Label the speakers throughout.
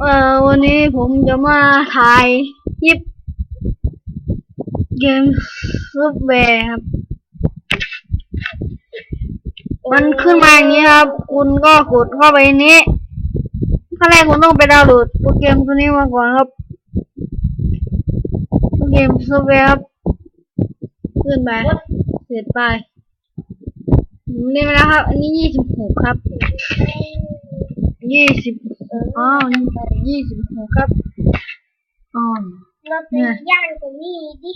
Speaker 1: เอ่อวันนี้ผมจะมาถ่ายคลิปเกมซุปแวร์ครับ มันขึ้นมาอย่างนี้ครับ คุณก็กดเข้าไปนี้ขั้นแรกคุณต้องไปดาวน์โหลดโปรแกรมตัวนี้มาก่อนครับโปรแกรมซุปแวร์ครับขึ้นไปเสร็จไปผมเล่นไปแล้วครับ อันนี้ยี่สิบหกครับยี่สิบ อ๋อยี่สิบหกครับอ๋อ
Speaker 2: เราไปย่างตรงนี้ดิ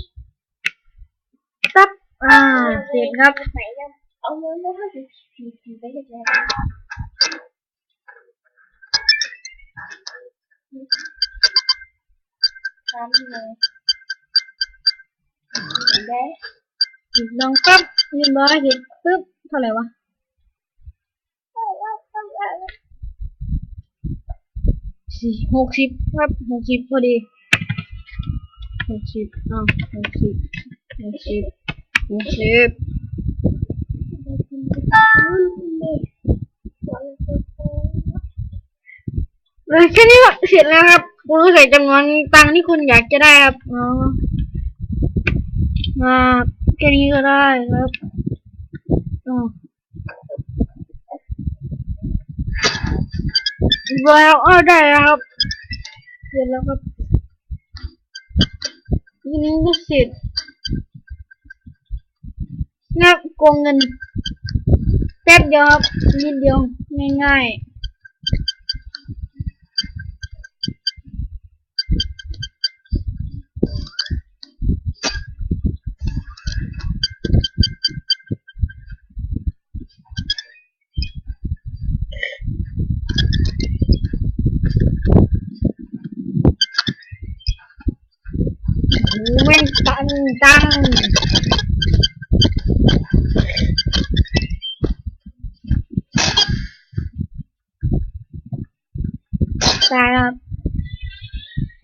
Speaker 1: ครับอ่าเสร็จครับ
Speaker 2: ใส่แล้วเอาเงินแล้วก็ผีผีผีไปเลยแล้วทำเลยได้
Speaker 1: ถูกต้องครับเรียบร้อยเห็นปึ๊บเท่าไหร่วะ สี่หกสิบครับหกสิบพอดีหกสิบอ้าวหกสิบหกสิบหกสิบเลยแค่นี้ก็เสร็จแล้วครับ คุณก็ใส่จำนวนตังที่คุณอยากจะได้ครับอ๋อมาแค่นี้ก็ได้ครับอ๋อ แล้วอ้อได้แล้วครับเสร็จแล้วครับยินี้ก็เสร็จนับโกงเงินแป๊บเดียวครับนิดเดียวง่ายๆ ตังตังตายครับ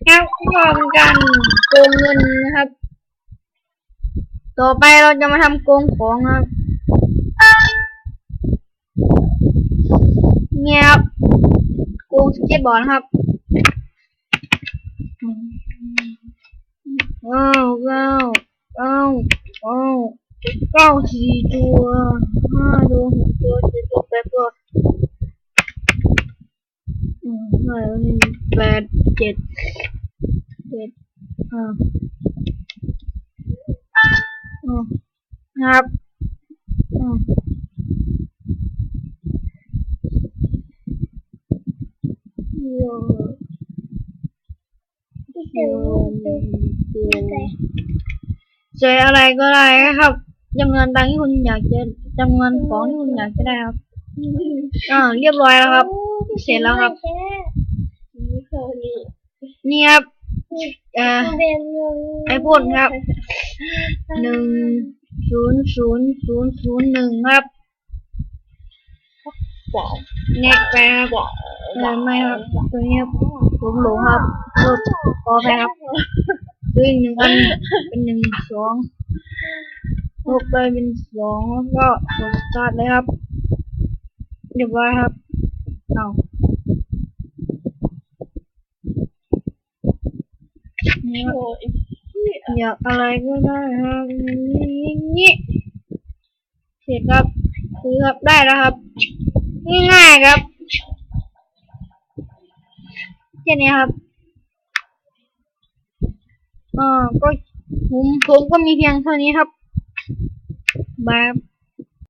Speaker 1: แล้วก็เป็นการโกงเงินนะครับ ต่อไปเราจะมาทำโกงของครับเนี่ยครับโกงสเก็ตบอร์ดครับ ว้าวว้าวว้าวว้าเก้าสี่ตัวห้าตัวหกตัวเจ็ดตัวแปดตัวอืมเท่าไหร่วนี่แปดเจ็ดเจ็ดอ่าอ๋อครับอืมโยโยโยว เจออะไรก็ได้ครับจำนวนตังค์ที่คุณอยากจะจำนวนของที่คุณอยากจะได้ครับอ่าเรียบร้อยแล้วครับ เสร็จแล้วครับ
Speaker 2: นี่ค
Speaker 1: รับเอ่อ
Speaker 2: เป็นเงิน
Speaker 1: ไอพูดครับหนึ่งศูนย์ศูนย์ศูนย์ศูนย์หนึ่งครับ
Speaker 2: ว้าว
Speaker 1: เน็กไปครับเออไม่ครับตัวนี้ผมหลงครับเออพอไปครับ ซื้อหนึ่งอันเป็นหนึ่งสองลบไปเป็นสองแล้วก็กดสตาร์ทเลยครับเรียบร้อยครับเอา
Speaker 2: อย
Speaker 1: อยากอะไรก็ได้ครับนี่นี่เสร็จครับซื้อครับได้แล้วครับง่ายๆครับแค่นี้ครับ อ่าก็ผมผมก็มีเพียงเท่านี้ครับบายครับ